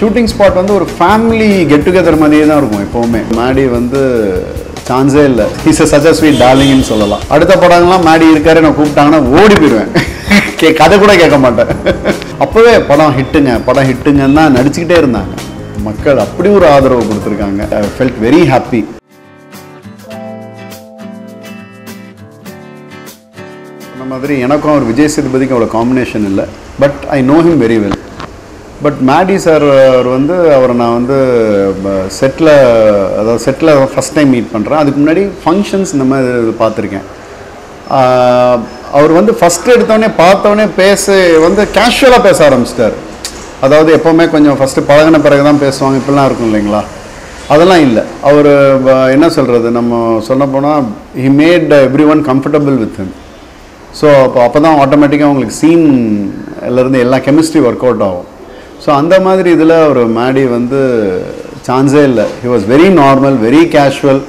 Shooting spot வந்து ஒரு family get together மாதிரியே தான் இருக்கும் எப்போவுமே. மேடி வந்து சான்ஸே இல்லை. இஸ் சச் அ ஸ்வீட் டார்லிங்னு சொல்லலாம். அடுத்த படங்கள்லாம் மேடி இருக்காரு நான் கூப்பிட்டாங்கன்னா ஓடி போயிடுவேன். கே கதை கூட கேட்க மாட்டேன். அப்போவே படம் ஹிட்டுங்க. படம் ஹிட்டுங்கன்னு தான் நடிச்சுக்கிட்டே இருந்தாங்க. மக்கள் அப்படி ஒரு ஆதரவு கொடுத்துருக்காங்க. ஃபெல்ட் வெரி ஹாப்பி சொன்ன மாதிரி எனக்கும் அவர் விஜய் சேதுபதிக்கும் அவ்வளோ காம்பினேஷன் இல்லை. But I know him very well but Maddy sir அவர் வந்து அவரை நான் வந்து செட்டில் அதாவது செட்டில் ஃபஸ்ட் டைம் மீட் பண்ணுறேன் அதுக்கு முன்னாடி ஃபங்க்ஷன்ஸ் இந்த மாதிரி பார்த்துருக்கேன். அவர் வந்து ஃபஸ்ட்டு எடுத்தோடனே பார்த்தோடனே பேச வந்து கேஷுவலாக பேச ஆரம்பிச்சிட்டார். அதாவது எப்போவுமே கொஞ்சம் ஃபஸ்ட்டு பழகின பிறகு தான் பேசுவாங்க இப்படிலாம் இருக்கும் இல்லைங்களா? அதெல்லாம் இல்லை. அவர் என்ன சொல்கிறது நம்ம சொல்ல போனால் he made everyone comfortable with him so அப்போ அப்போ தான் ஆட்டோமேட்டிக்காக உங்களுக்கு சீன்லேருந்து எல்லா கெமிஸ்ட்ரி ஒர்க் அவுட் ஆகும். ஸோ அந்த மாதிரி இதில் அவர் மேடி வந்து சான்ஸே இல்லை. He was very normal very casual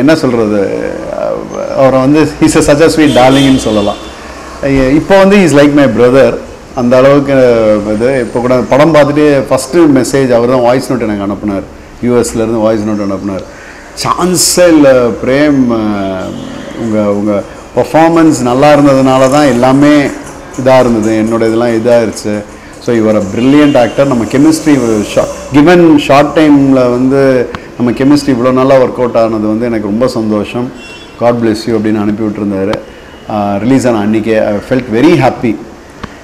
என்ன சொல்கிறது அவரை வந்து இஸ் சச் அ ஸ்வீட் டார்லிங்னு சொல்லலாம். இப்போ வந்து இஸ் லைக் மை பிரதர் அந்த அளவுக்கு இது இப்போ கூட படம் பார்த்துட்டு ஃபஸ்ட்டு மெசேஜ் அவர் தான் வாய்ஸ் நோட் எனக்கு அனுப்புனார். யூஎஸ்லேருந்து வாய்ஸ் நோட் அனுப்புனார். சான்ஸே இல்லை பிரேம் உங்கள் உங்கள் பர்ஃபார்மன்ஸ் நல்லா இருந்ததுனால தான் எல்லாமே இதாக இருந்தது. என்னோட இதெல்லாம் இதாகிருச்சு ஸோ இவர் பிரில்லியன்ட் ஆக்டர் நம்ம கெமிஸ்ட்ரி கிவன் ஷார்ட் டைமில் வந்து நம்ம கெமிஸ்ட்ரி இவ்வளோ நல்லா ஒர்க் அவுட் ஆனது வந்து எனக்கு ரொம்ப சந்தோஷம். காட் பிளெஸ் யூ அப்படின்னு அனுப்பி விட்டுருந்தாரு. ரிலீஸ் ஆன அன்றைக்கே ஐ ஃபெல்ட் வெரி ஹாப்பி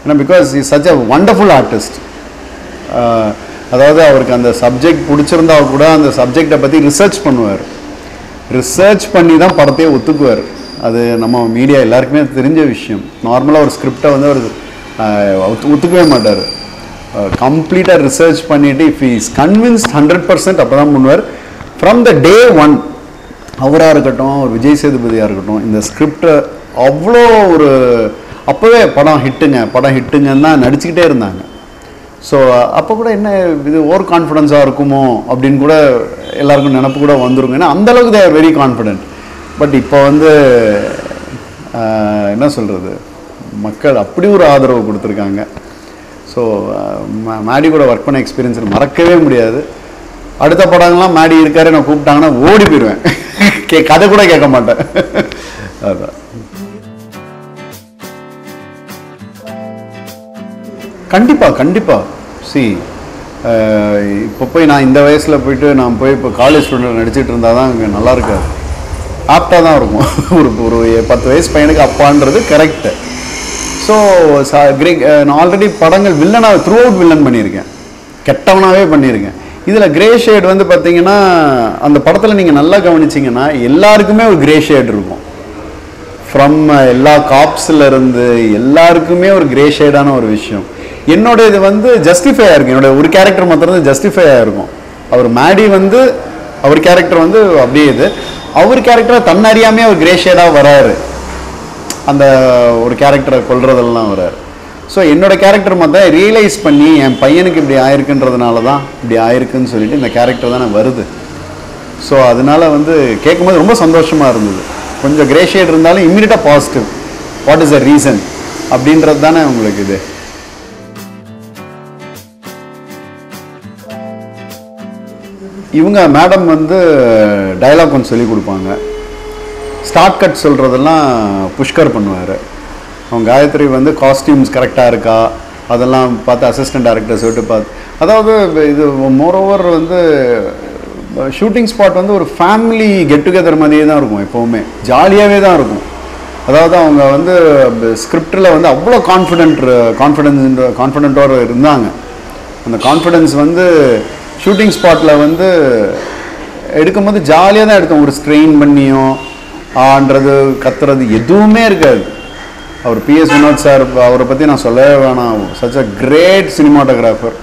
ஏன்னா because is such a wonderful artist அதாவது அவருக்கு அந்த சப்ஜெக்ட் பிடிச்சிருந்தா கூட அந்த சப்ஜெக்டை பற்றி ரிசர்ச் பண்ணுவார். ரிசர்ச் பண்ணி தான் படத்தையே ஒத்துக்குவார். அது நம்ம மீடியா எல்லாருக்குமே தெரிஞ்ச விஷயம். நார்மலாக ஒரு ஸ்கிரிப்டை வந்து ஒரு ஒத்துக்கவே மாட்டார். கம்ப்ளீட்டாக ரிசர்ச் பண்ணிவிட்டு if is convinced hundred percent அப்போ தான் பண்ணுவார். ஃப்ரம் த டே ஒன் அவராக இருக்கட்டும் ஒரு விஜய் சேதுபதியாக இருக்கட்டும் இந்த ஸ்கிரிப்டை அவ்வளோ ஒரு அப்போவே படம் ஹிட்டுங்க படம் ஹிட்டுங்கன்னு தான் நடிச்சுக்கிட்டே இருந்தாங்க. ஸோ அப்போ கூட என்ன இது ஓவர் கான்ஃபிடென்ஸாக இருக்குமோ அப்படின்னு கூட எல்லாருக்கும் நினப்பு கூட வந்துருங்க. ஏன்னா அந்தளவுக்கு they they're very confident but இப்போ வந்து என்ன சொல்கிறது மக்கள் அப்படி ஒரு ஆதரவு கொடுத்துருக்காங்க. ஸோ மேடி கூட ஒர்க் பண்ண எக்ஸ்பீரியன்ஸ் மறக்கவே முடியாது. அடுத்த படங்கள்லாம் மேடி இருக்காரு நான் கூப்பிட்டாங்கன்னா ஓடி போயிடுவேன் கே கதை கூட கேட்க மாட்டேன். அதான். கண்டிப்பாக கண்டிப்பாக சி இப்போ போய் நான் இந்த வயசில் போயிட்டு நான் போய் இப்போ காலேஜ் ஸ்டூடெண்ட் நடிச்சிட்டு இருந்தால் தான் அங்கே நல்லா இருக்காது. ஆப்டாக தான் இருக்கும். ஒரு ஒரு பத்து வயசு பையனுக்கு அப்பான்றது கரெக்டு ஸோ eh, நான் ஆல்ரெடி படங்கள் வில்லனாக த்ரூ அவுட் வில்லன் பண்ணியிருக்கேன். கெட்டவனாகவே பண்ணியிருக்கேன். இதில் கிரே ஷேட் வந்து பார்த்தீங்கன்னா அந்த படத்தில் நீங்கள் நல்லா கவனிச்சிங்கன்னா எல்லாருக்குமே ஒரு கிரே ஷேட் இருக்கும். ஃப்ரம் eh, எல்லா காப்ஸ்லேருந்து எல்லாருக்குமே ஒரு கிரே ஷேடான ஒரு விஷயம். என்னோட இது வந்து ஜஸ்டிஃபை ஆயிருக்கும் என்னோட ஒரு கேரக்டர் மாத்திரம் ஜஸ்டிஃபை ஆயிருக்கும் அவர் மேடி வந்து அவர் கேரக்டர் வந்து அப்படியே இது. அவர் கேரக்டராக தன்னறியாமே அவர் கிரே ஷேடாக வராரு. அந்த ஒரு கேரக்டரை கொல்றதெல்லாம் வராரு ஸோ என்னோட கேரக்டர் மட்டும் ரியலைஸ் பண்ணி என் பையனுக்கு இப்படி ஆயிருக்குன்றதுனால தான் இப்படி ஆயிருக்குன்னு சொல்லிட்டு இந்த கேரக்டர் தானே வருது. ஸோ அதனால வந்து கேட்கும்போது ரொம்ப சந்தோஷமாக இருந்தது. கொஞ்சம் கிரே ஷேட் இருந்தாலும் இம்மிடியட்டாக positive what is the reason அப்படின்றது தானே உங்களுக்கு இது. இவங்க மேடம் வந்து டயலாக் கொஞ்சம் சொல்லி கொடுப்பாங்க. ஸ்டார்ட் கட் சொல்கிறதெல்லாம் புஷ்கர் பண்ணுவார். அவங்க காயத்ரி வந்து காஸ்டியூம்ஸ் கரெக்டாக இருக்கா? அதெல்லாம் பார்த்து அசிஸ்டன்ட் டேரக்டர் சொல்லிட்டு பார்த்து அதாவது இது மோரோவர் வந்து ஷூட்டிங் ஸ்பாட் வந்து ஒரு ஃபேமிலி கெட் டுகெதர் மாதிரியே தான் இருக்கும் எப்போவுமே. ஜாலியாகவே தான் இருக்கும். அதாவது அவங்க வந்து ஸ்கிரிப்டில் வந்து அவ்வளோ கான்ஃபிடென்ட் கான்ஃபிடென்ஸ் கான்ஃபிடென்ட்டோடு இருந்தாங்க. அந்த கான்ஃபிடென்ஸ் வந்து ஷூட்டிங் ஸ்பாட்டில் வந்து எடுக்கும்போது ஜாலியாக தான் எடுத்தோம். ஒரு ஸ்ட்ரெயின் பண்ணியும் ஆன்றது கத்துறது எதுவுமே இருக்காது. அவர் பிஎஸ் வினோத் சார் அவரை பற்றி நான் சொல்லவே வேணாம். சச் அ கிரேட் சினிமாட்டோகிராஃபர்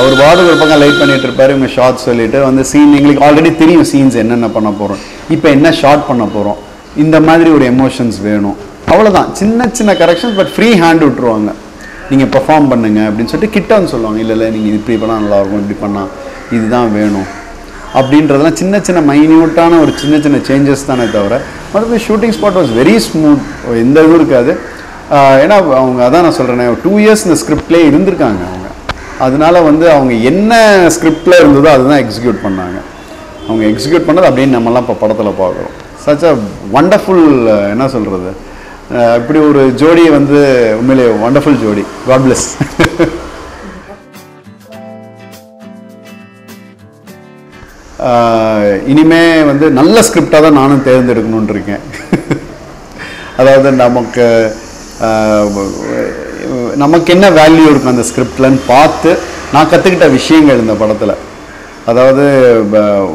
அவர் பாடு ஒரு பக்கம் லைட் பண்ணிட்டு இருப்பார் இவங்க ஷார்ட் சொல்லிட்டு வந்து சீன் எங்களுக்கு ஆல்ரெடி தெரியும் சீன்ஸ் என்னென்ன பண்ண போகிறோம் இப்போ என்ன ஷார்ட் பண்ண போகிறோம் இந்த மாதிரி ஒரு எமோஷன்ஸ் வேணும். அவ்வளோதான் சின்ன சின்ன கரெக்ஷன்ஸ் பட் ஃப்ரீ ஹேண்ட் விட்டுருவாங்க. நீங்கள் பெர்ஃபார்ம் பண்ணுங்க அப்படின்னு சொல்லிட்டு கிட்ட வந்து சொல்லுவாங்க. இல்லை இல்லை நீங்கள் இப்படி பண்ணால் நல்லாயிருக்கும் இப்படி பண்ணால் இதுதான் வேணும். அப்படின்றதெல்லாம் சின்ன சின்ன மைன்யூட்டான ஒரு சின்ன சின்ன சேஞ்சஸ் தானே தவிர மற்றபடி shooting spot was very smooth எந்த இதுவும் இருக்காது. ஏன்னா அவங்க அதான் நான் சொல்கிறேன் டூ இயர்ஸ் இந்த ஸ்கிரிப்ட்லேயே இருந்திருக்காங்க அவங்க. அதனால வந்து அவங்க என்ன ஸ்கிரிப்டில் இருந்ததோ அதுதான் எக்ஸிக்யூட் பண்ணாங்க. அவங்க எக்ஸிக்யூட் பண்ணது அப்படின்னு நம்மலாம் இப்போ படத்தில் பார்க்குறோம். சச் அ வண்டர்ஃபுல் என்ன சொல்கிறது இப்படி ஒரு ஜோடி வந்து உண்மையிலே வண்டர்ஃபுல் ஜோடி. காட் பிளஸ் இனிமே வந்து நல்ல ஸ்கிரிப்டாக தான் நானும் தேர்ந்தெடுக்கணும்னு இருக்கேன் அதாவது நமக்கு நமக்கு என்ன வேல்யூ இருக்கும் அந்த ஸ்கிரிப்ட்லன்னு பார்த்து நான் கற்றுக்கிட்ட விஷயங்கள் இந்த படத்தில். அதாவது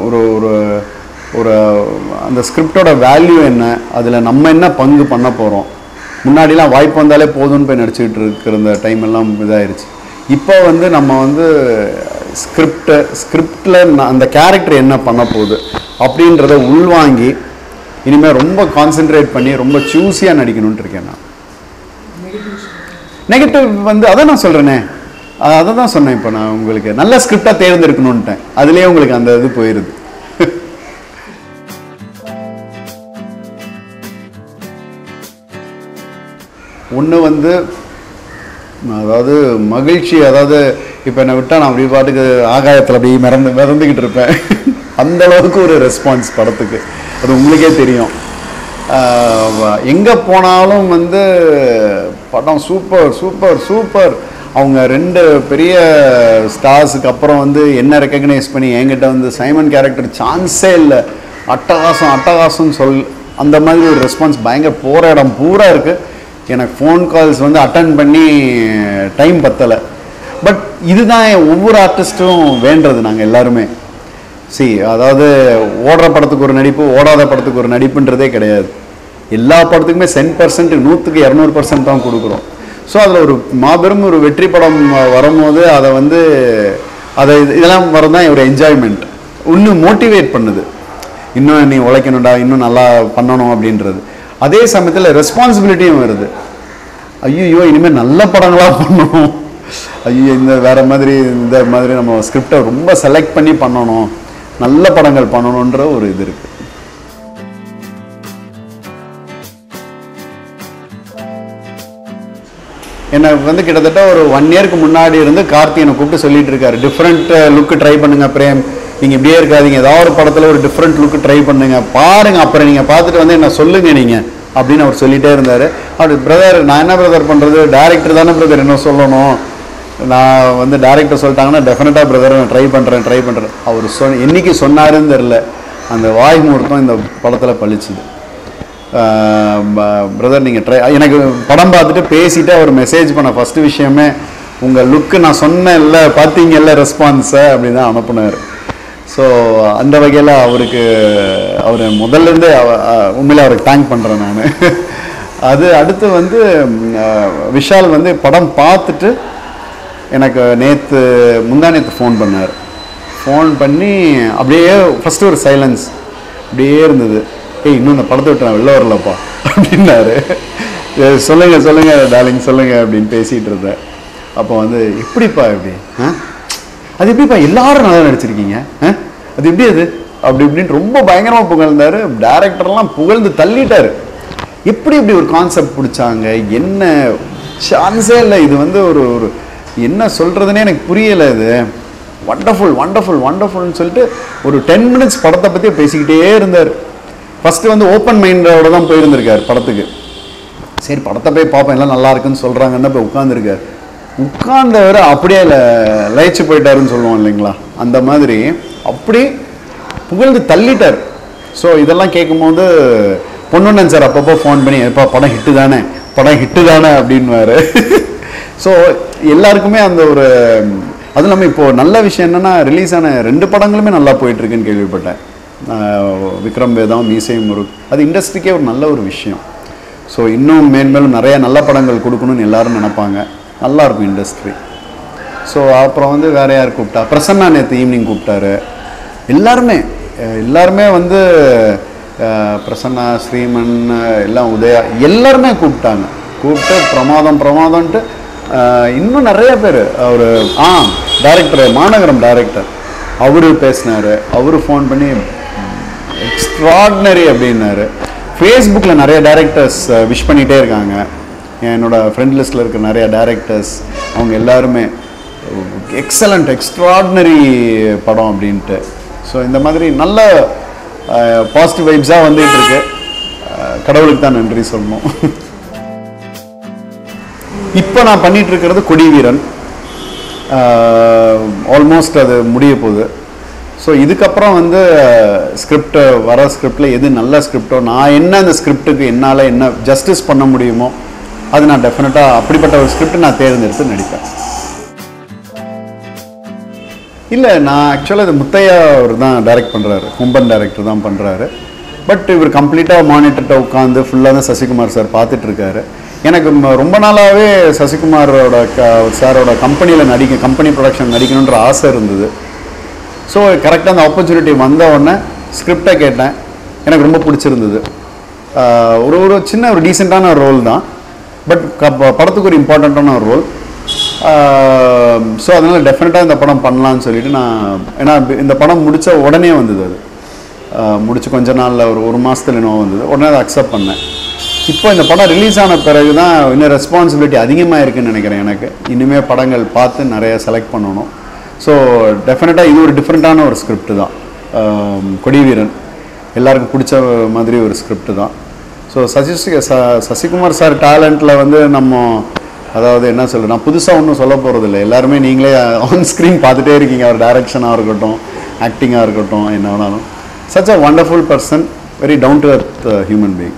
ஒரு ஒரு ஒரு அந்த ஸ்கிரிப்டோட வேல்யூ என்ன அதில் நம்ம என்ன பங்கு பண்ண போகிறோம் முன்னாடிலாம் வாய்ப்பு வந்தாலே போதும்னு போய் நடிச்சுக்கிட்டு இருக்கிற இந்த டைம் எல்லாம் இதாயிருச்சு. இப்போ வந்து நம்ம வந்து ஸ்கிரிப்டை ஸ்கிரிப்டில் அந்த கேரக்டர் என்ன பண்ண போகுது அப்படின்றத உள்வாங்கி இனிமேல் ரொம்ப கான்சென்ட்ரேட் பண்ணி ரொம்ப சூஸியாக நடிக்கணும்னு இருக்கேன் நான். நெகட்டிவ் வந்து அதை நான் சொல்கிறேனே அதை தான் சொன்னேன் இப்போ நான் உங்களுக்கு. நல்ல ஸ்கிரிப்டாக தேர்ந்தெடுக்கணுன்ட்டேன் அதுலேயே உங்களுக்கு அந்த இது போயிடுது ஒன்று வந்து அதாவது மகிழ்ச்சி அதாவது இப்போ என்னை விட்டால் நான் அப்படி பாட்டுக்கு ஆகாயத்தில் அப்படி மிதந்து மிதந்துக்கிட்டு இருப்பேன். அந்த அளவுக்கு ஒரு ரெஸ்பான்ஸ் படத்துக்கு. அது உங்களுக்கே தெரியும். எங்கே போனாலும் வந்து படம் சூப்பர் சூப்பர் சூப்பர் அவங்க ரெண்டு பெரிய ஸ்டார்ஸுக்கு அப்புறம் வந்து என்ன ரெக்கக்னைஸ் பண்ணி என்கிட்ட வந்து சைமன் கேரக்டர் சான்ஸே இல்லை. அட்டகாசம் அட்டகாசம்னு சொல் அந்த மாதிரி ஒரு ரெஸ்பான்ஸ் பயங்கர போகிற இடம் பூரா இருக்குது எனக்கு ஃபோன் கால்ஸ் வந்து அட்டன் பண்ணி டைம் பத்தலை. இதுதான் ஒவ்வொரு ஆர்டிஸ்ட்டும் வேண்டது நாங்கள் எல்லாருமே. சி அதாவது ஓடுற படத்துக்கு ஒரு நடிப்பு ஓடாத படத்துக்கு ஒரு நடிப்புன்றதே கிடையாது. எல்லா படத்துக்குமே சென் பர்சன்ட் நூற்றுக்கு இரநூறு பர்சன்ட் தான் கொடுக்குறோம். ஸோ அதில் ஒரு மாபெரும் ஒரு வெற்றி படம் வரும்போது அதை வந்து அதை இது- இதெல்லாம் வரதான் ஒரு என்ஜாய்மெண்ட் இன்னும் மோட்டிவேட் பண்ணுது. இன்னும் நீ உழைக்கணும்டா இன்னும் நல்லா பண்ணணும் அப்படின்றது. அதே சமயத்தில் ரெஸ்பான்சிபிலிட்டியும் வருது. ஐயோ இனிமேல் நல்ல படங்களாக பண்ணணும். ஐயோ இந்த வேற மாதிரி இந்த மாதிரி நம்ம ஸ்கிரிப்டை ரொம்ப செலக்ட் பண்ணி பண்ணணும். நல்ல படங்கள் பண்ணணுன்ற ஒரு இது இருக்கு. என்னை வந்து கிட்டத்தட்ட ஒரு ஒன் இயருக்கு முன்னாடி இருந்து கார்த்தி என்னை கூப்பிட்டு சொல்லிட்டு இருக்காரு. டிஃப்ரெண்ட் லுக்கு ட்ரை பண்ணுங்க பிரேம். நீங்க இப்படியே இருக்காதீங்க. ஏதாவது ஒரு படத்துல ஒரு டிஃப்ரெண்ட் லுக்கு ட்ரை பண்ணுங்க. பாருங்க அப்புறம் நீங்க பார்த்துட்டு வந்து என்ன சொல்லுங்க நீங்க அப்படின்னு அவர் சொல்லிட்டே இருந்தாரு. அப்படி பிரதர் நான் என்ன பிரதர் பண்றது? டேரக்டர் தானே பிரதர் என்ன சொல்லணும்? நான் வந்து டேரக்டர் சொல்லிட்டாங்கன்னா டெஃபினட்டாக பிரதர் நான் ட்ரை பண்ணுறேன் ட்ரை பண்ணுறேன் அவர் சொன்ன என்றைக்கு சொன்னாருன்னு தெரில அந்த வாய் முகூர்த்தம் இந்த படத்தில் பழிச்சுது பிரதர் நீங்கள் ட்ரை எனக்கு படம் பார்த்துட்டு பேசிட்டு அவர் மெசேஜ் பண்ண ஃபஸ்ட்டு விஷயமே உங்கள் லுக்கு நான் சொன்னேன்ல பார்த்தீங்கல்ல ரெஸ்பான்ஸை அப்படின்னு தான் அனுப்புனார். ஸோ அந்த வகையில் அவருக்கு அவர் முதல்லேருந்தே உண்மையில் அவருக்கு தேங்க் பண்ணுறேன் நான். அது அடுத்து வந்து விஷால் வந்து படம் பார்த்துட்டு எனக்கு நேற்று முந்தா நேற்று ஃபோன் பண்ணார். ஃபோன் பண்ணி அப்படியே ஃபஸ்ட்டு ஒரு சைலன்ஸ் அப்படியே இருந்தது. ஏய் இன்னும் இந்த படத்தை விட்டு நான் வெளில வரலப்பா. அப்படின்னாரு. சொல்லுங்கள் சொல்லுங்க சொல்லுங்க டார்லிங் சொல்லுங்க அப்படின்னு பேசிகிட்டு இருந்தேன். அப்போ வந்து எப்படிப்பா எப்படி ஆ? அது எப்படிப்பா? எல்லாரும் நல்லா நடிச்சிருக்கீங்க. ஆ? அது எப்படி அது? அப்படி இப்படின்னு ரொம்ப பயங்கரமாக புகழ்ந்தாரு. டேரக்டர்லாம் புகழ்ந்து தள்ளிட்டாரு. எப்படி இப்படி ஒரு கான்செப்ட் பிடிச்சாங்க? என்ன? சான்ஸே இல்லை. இது வந்து ஒரு ஒரு என்ன சொல்கிறதுனே எனக்கு புரியலை இது. வண்டர்ஃபுல் வண்டர்ஃபுல் வண்டர்ஃபுல்னு சொல்லிட்டு ஒரு டென் மினிட்ஸ் படத்தை பற்றி பேசிக்கிட்டே இருந்தார். ஃபஸ்ட்டு வந்து ஓப்பன் மைண்டோட தான் போயிருந்திருக்கார் படத்துக்கு. சரி படத்தை போய் பார்ப்போம் எல்லாம் நல்லா இருக்குன்னு சொல்கிறாங்கன்னு போய் உட்காந்துருக்கார் உட்கார்ந்தவர் அப்படியே லயிச்சு போயிட்டாருன்னு சொல்லுவோம் இல்லைங்களா? அந்த மாதிரி அப்படி புகழ்ந்து தள்ளிட்டார். ஸோ இதெல்லாம் கேட்கும்போது பொண்ணுண்ணன் சார் அப்பப்போ ஃபோன் பண்ணி எப்பா படம் ஹிட்டு தானே? படம் ஹிட்டு தானே? அப்படின்வாரு ஸோ எல்லாருக்குமே அந்த ஒரு அதுவும் இல்லாமல் இப்போது நல்ல விஷயம் என்னென்னா ரிலீஸ் ஆன ரெண்டு படங்களுமே நல்லா போயிட்டுருக்குன்னு கேள்விப்பட்டேன். விக்ரம் வேதம் மீசையும் முருக் அது இண்டஸ்ட்ரிக்கே ஒரு நல்ல ஒரு விஷயம். ஸோ இன்னும் மேன்மேலும் நிறைய நல்ல படங்கள் கொடுக்கணும்னு எல்லாரும் நினைப்பாங்க. நல்லாயிருக்கும் இண்டஸ்ட்ரி ஸோ அப்புறம் வந்து வேற யார் கூப்பிட்டா? பிரசன்னா நேற்று ஈவினிங் கூப்பிட்டாரு. எல்லாருமே எல்லாருமே வந்து பிரசன்னா ஸ்ரீமன் எல்லாம் உதயா எல்லாருமே கூப்பிட்டாங்க. கூப்பிட்டு பிரமாதம் பிரமாதம்ன்ட்டு இன்னும் நிறைய பேர். அவர் ஆ டைரக்டர் மாநகரம் டைரக்டர் அவரு பேசினாரு. அவரு ஃபோன் பண்ணி எக்ஸ்ட்ராடினரி அப்படின்னாரு. ஃபேஸ்புக்கில் நிறைய டேரக்டர்ஸ் விஷ் பண்ணிகிட்டே இருக்காங்க. என்னோடய ஃப்ரெண்ட் லிஸ்ட்டில் இருக்க நிறைய டேரக்டர்ஸ் அவங்க எல்லாருமே எக்ஸலண்ட் எக்ஸ்ட்ராடினரி படம் அப்படின்ட்டு. ஸோ இந்த மாதிரி நல்ல பாசிட்டிவ் வைப்ஸாக வந்துகிட்டு இருக்கு. கடவுளுக்கு தான் நன்றி சொல்லணும். இப்போ நான் பண்ணிட்டு இருக்கிறது கொடி வீரன். ஆல்மோஸ்ட் அது முடிய போகுது. ஸோ இதுக்கப்புறம் வந்து ஸ்கிரிப்ட் வர ஸ்கிரிப்டில் எது நல்ல ஸ்கிரிப்டோ நான் என்ன அந்த ஸ்கிரிப்டுக்கு என்னால் என்ன ஜஸ்டிஸ் பண்ண முடியுமோ அது நான் டெஃபினட்டாக அப்படிப்பட்ட ஒரு ஸ்கிரிப்ட் நான் தேர்ந்தெடுத்து நடிப்பேன். இல்லை நான் ஆக்சுவலாக இது முத்தையா அவர் தான் டைரக்ட் பண்ணுறாரு கும்பன் டைரக்டர் தான் பண்ணுறாரு பட் இவர் கம்ப்ளீட்டாக மானிட்டர்கிட்ட உட்காந்து ஃபுல்லாக தான் சசிகுமார் சார் பார்த்துட்டு இருக்காரு. எனக்கு ரொம்ப நாளாகவே சசிகுமாரோட க சாரோட கம்பெனியில் நடிக்க கம்பெனி ப்ரொடக்ஷன் நடிக்கணுன்ற ஆசை இருந்தது. ஸோ கரெக்டாக அந்த ஆப்பர்ச்சுனிட்டி வந்த உடனே ஸ்கிரிப்டை கேட்டேன். எனக்கு ரொம்ப பிடிச்சிருந்தது. ஒரு ஒரு சின்ன ஒரு டீசெண்டான ஒரு ரோல் தான் பட் படத்துக்கு ஒரு இம்பார்ட்டண்ட்டான ஒரு ரோல் ஸோ அதனால் டெஃபினட்டாக இந்த படம் பண்ணலான்னு சொல்லிட்டு நான் ஏன்னா இந்த படம் முடித்த உடனே வந்தது அது. முடிச்சு கொஞ்ச நாளில் ஒரு ஒரு மாதத்துல என்னவோ வந்தது. உடனே அதை அக்செப்ட் பண்ணேன். இப்போ இந்த படம் ரிலீஸ் ஆன பிறகு தான் இன்னும் ரெஸ்பான்சிபிலிட்டி அதிகமாக இருக்குன்னு நினைக்கிறேன் எனக்கு. இனிமேல் படங்கள் பார்த்து நிறைய செலக்ட் பண்ணணும். ஸோ டெஃபினட்டாக இது ஒரு டிஃப்ரெண்ட்டான ஒரு ஸ்கிரிப்ட் தான். கொடிவீரன். எல்லாருக்கும் பிடிச்ச மாதிரி ஒரு ஸ்கிரிப்ட் தான். ஸோ சசி ச சசிகுமார் சார் டேலண்ட்டில் வந்து நம்ம அதாவது என்ன சொல்ல நான் புதுசாக ஒன்றும் சொல்ல போகிறதில்ல எல்லாருமே நீங்களே ஆன் ஸ்க்ரீன் பார்த்துட்டே இருக்கீங்க. அவர் டைரக்ஷனாக இருக்கட்டும் ஆக்டிங்காக இருக்கட்டும் என்ன வேணாலும். Such a wonderful person very down to earth human being